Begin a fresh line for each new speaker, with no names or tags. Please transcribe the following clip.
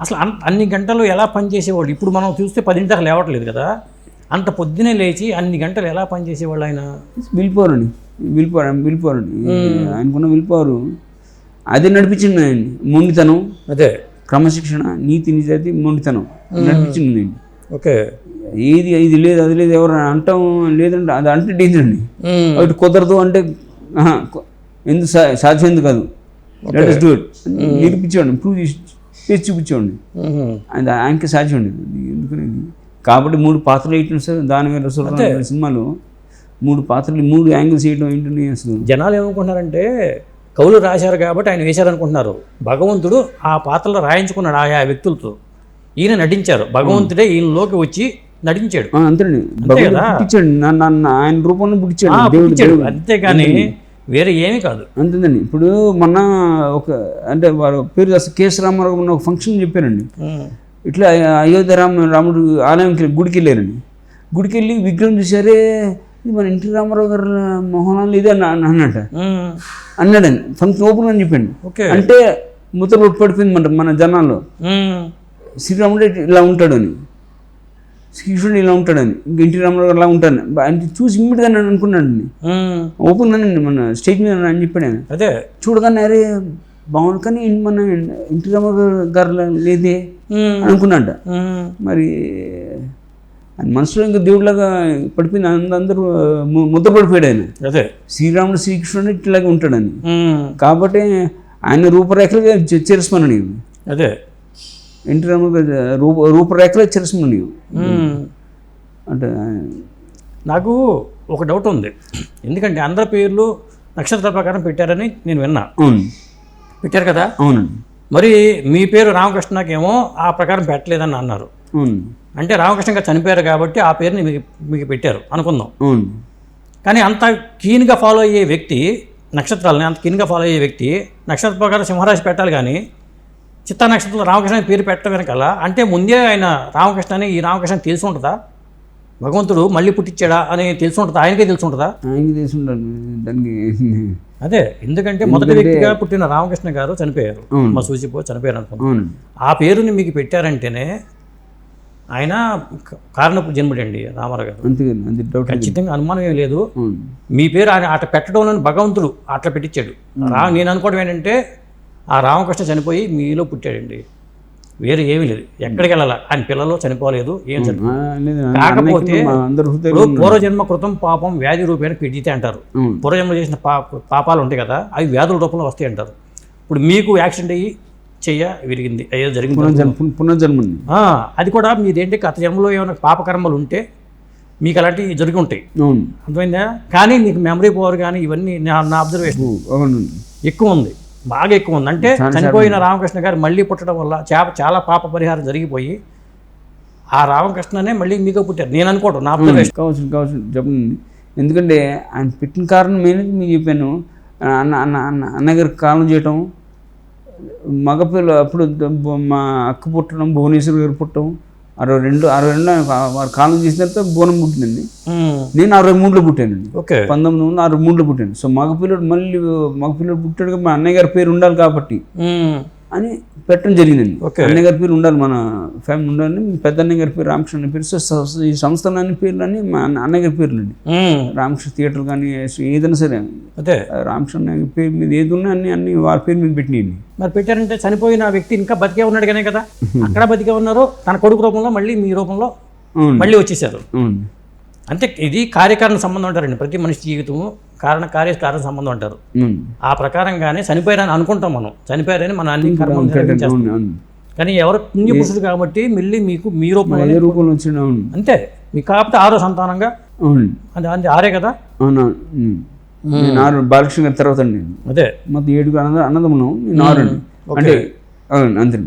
అసలు అన్- అన్ని గంటలు ఎలా పనిచేసేవాళ్ళు? ఇప్పుడు మనం చూస్తే పదింటి దాకా లేవట్లేదు కదా. అంత పొద్దునే లేచి అన్ని గంటలు ఎలా పనిచేసేవాళ్ళు ఆయన?
విల్ పవర్ అండి. విల్ పవర్ విల్ పవర్ అండి. ఆయనకున్న విల్ పవర్ అది నడిపించింది ఆయన. మొండితనం
అదే.
క్రమశిక్షణ నీతి నిజాయితీ మొండితనం నడిపించింది అండి
ఓకే.
ఏది ఇది లేదు అది లేదు ఎవరు అంటాం లేదంటే అది అంటే డేంజర్ అండి. ఒకటి కుదరదు అంటే ఎందుకు సాధ్యం కాదు. లెట్ అస్ డూ ఇట్ నిరూపించండి ప్రూవ్ చేసి చేసి చూపించండి. అది ఆయనకి సాధ్యం అండి. అది ఎందుకని? కాబట్టి మూడు పాత్రలు వేయటం సార్ దాని మీద సినిమాలో మూడు పాత్రలు మూడు యాంగిల్స్ వేయడం ఏంటండి అసలు?
జనాలు ఏమనుకుంటున్నారంటే కవులు రాశారు కాబట్టి ఆయన వేశారనుకుంటున్నారు. భగవంతుడు ఆ పాత్రలో రాయించుకున్నాడు ఆయా వ్యక్తులతో. ఈయన నటించారు. భగవంతుడే ఈయనలోకి వచ్చి నటించాడు.
నన్ను నన్ను ఆయన రూపంలో పుట్టించాడు.
అంతేగాని వేరే ఏమీ కాదు.
అంతేనండి. ఇప్పుడు మొన్న ఒక అంటే వారు పేరు అసలు కేఎస్ రామారావు మొన్న ఒక ఫంక్షన్ చెప్పారండి. ఇట్లా అయోధ్య రామ రాముడు ఆలయంకి గుడికి వెళ్ళారండి. గుడికి వెళ్ళి విగ్రహం చూసారే ఇది మన ఎన్టీ రామారావు గారు మోహనాలు ఇది అని అన్న- అన్నట. అన్నాడండి. ఫంక్షన్ ఓపెన్ అని చెప్పండి.
ఓకే.
అంటే ముద్ర పడిపోయింది మన మన జనాల్లో. శ్రీరాముడు ఇలా ఉంటాడని శ్రీకృష్ణుడు ఇలా ఉంటాడని ఇంక ఎన్టీ రామారావు గారు ఇలా ఉంటాడని ఆయన చూసి ఇమ్మీడియట్గా నేను. అనుకున్నాడండి
ఉమ్.
ఓపెన్ అనండి మన స్టేజ్ మీద అని చెప్పాడు ఆయన.
అదే.
చూడగానే అరే బాగుంది కానీ మన ఎన్టీ రామారావు గారు లేదే. అనుకున్నాడ. మరి ఆయన మనసులో ఇంకా దేవుడిలాగా పడిపోయింది. అంద- అందరూ ము- ముద్ర పడిపోయాడు ఆయన.
అదే.
శ్రీరాముడు శ్రీకృష్ణుడు ఇట్లాగే ఉంటాడని. కాబట్టి ఆయన రూపురేఖలుగా చేరస్మరణి
అదే.
ఎన్టీ రామారావు రూప రూపురేఖలే
ఉమ్.
అంటే
నాకు ఒక డౌట్ ఉంది. ఎందుకంటే అందరి పేర్లు నక్షత్ర ప్రకారం పెట్టారని నేను విన్నా. పెట్టారు కదా?
అవునండి
మరి మీ పేరు రామకృష్ణకేమో ఆ ప్రకారం పెట్టలేదని అన్నారు. అంటే రామకృష్ణ గారు చనిపోయారు కాబట్టి ఆ పేరుని మీకు మీకు పెట్టారు. అనుకుందాం. కానీ అంత కీన్గా ఫాలో అయ్యే వ్యక్తి నక్షత్రాలని అంత కీన్గా ఫాలో అయ్యే వ్యక్తి నక్షత్ర ప్రకారం సింహరాశి పెట్టాలి కానీ చిత్తా నక్షత్రంలో రామకృష్ణ పేరు పెట్టడం వెనకాల అంటే ముందే ఆయన రామకృష్ణ అని ఈ రామకృష్ణ తెలిసి ఉంటుందా భగవంతుడు మళ్ళీ పుట్టించాడా అని తెలిసి ఉంటుందా ఆయనకే తెలిసి ఉంటుందా
ఆయనకి తెలిసి ఉండాలి దానికి
అదే ఎందుకంటే మొదటి వ్యక్తిగా పుట్టిన రామకృష్ణ గారు చనిపోయారు. మా సూచిపో చనిపోయారు అనుకుందాం
అవునండి
ఆ పేరుని మీకు పెట్టారంటేనే ఆయన కారణపు జన్ముడండి రామారావు గారు. ఖచ్చితంగా అనుమానం ఏం లేదు. మీ పేరు ఆయన అట్లా పెట్టడంలోని భగవంతుడు అట్లా పెట్టించాడు. రా నేను అనుకోవడం ఏంటంటే ఆ రామకృష్ణ చనిపోయి మీలో పుట్టాడండి. వేరే ఏమీ లేదు. ఎక్కడికి వెళ్ళాలి? ఆయన పిల్లలు చనిపోలేదు ఏం కాకపోతే పూర్వజన్మ కృతం పాపం వ్యాధి రూపేణ పీడితే అంటారు. పూర్వజన్మ చేసిన పాప పాపాలు ఉంటాయి కదా అవి వ్యాధుల రూపంలో వస్తాయి అంటారు. ఇప్పుడు మీకు యాక్సిడెంట్ అయ్యి చెయ్య విరిగింది అయ్యో జరిగింది.
పునర్జన్మ
అది కూడా మీదేంటి గత జన్మలో ఏమైనా పాపకర్మలు ఉంటే మీకు అలాంటివి జరిగి ఉంటాయి అర్థమైందా? కానీ నీకు మెమరీ పవర్ కానీ ఇవన్నీ నా అబ్జర్వేషన్ ఎక్కువ ఉంది. బాగా ఎక్కువ ఉంది. అంటే చనిపోయిన రామకృష్ణ గారు మళ్ళీ పుట్టడం వల్ల చేప చాలా పాప పరిహారం జరిగిపోయి ఆ రామకృష్ణనే మళ్ళీ మీకు పుట్టారు. నేను అనుకోవడం నా
కావచ్చు కావచ్చు చెప్పండి. ఎందుకంటే ఆయన పెట్టిన కారణం ఏంటంటే మీకు చెప్పాను. అన్న అన్న అన్న అన్నగారికి కాలం చేయటం మగపిల్ల అప్పుడు మా అక్క పుట్టడం భువనేశ్వర్ గారు పుట్టడం అరవై రెండు అరవై రెండు వారు కాలం చేసిన తర్వాత బోనం పుట్టిందండి. నేను అరవై మూడులో పుట్టానండి.
ఓకే.
పంతొమ్మిది వందల అరవై మూడులో పుట్టాను. సో మగపిల్లడు మళ్ళీ మగపిల్లడు పుట్టాడు కాబట్టి మా అన్నయ్య గారి పేరు ఉండాలి కాబట్టి. అని పెట్టడం జరిగిందండి.
ఓకే.
అన్నయ్య గారి పేరు ఉండాలి మన ఫ్యామిలీ ఉండాలని పెద్ద అన్నయ్య గారి పేరు రామకృష్ణ అనే పేరు ఈ పేర్లు అన్ని మా అన్న- అన్నయ్య గారి పేర్లు అండి
ఉమ్.
రామకృష్ణ థియేటర్ కానీ ఏదైనా సరే.
అదే.
రామకృష్ణ పేరు మీద ఏది ఉన్నా అన్ని అన్ని వారి పేరు మీద పెట్టినాయండి.
మరి పెట్టారంటే చనిపోయిన వ్యక్తి ఇంకా బతికే ఉన్నాడు కానీ కదా. అక్కడ బతికే ఉన్నారు తన కొడుకు రూపంలో మళ్ళీ మీ రూపంలో మళ్ళీ వచ్చేసారు అంటే ఇది కార్యకారణ సంబంధం అంటారండి. ప్రతి మనిషి జీవితము కారణ కార్యకారణ సంబంధం అంటారు. ఆ ప్రకారంగానే చనిపోయారని అనుకుంటాం మనం. చనిపోయారని మన అన్ని కానీ ఎవరు పుణ్యపురుషుడు కాబట్టి మళ్ళీ మీకు మీ రూపంలో అంతే. మీకు కాకపోతే ఆరో సంతానంగా? అది ఆరే కదా.
నేను ఆరు బాలకృష్ణ గారి తర్వాత అండి.
అదే.
మొత్తం అన్నద అన్నదమ్మును నేను ఆరు అండి అంటే అవును అంతే.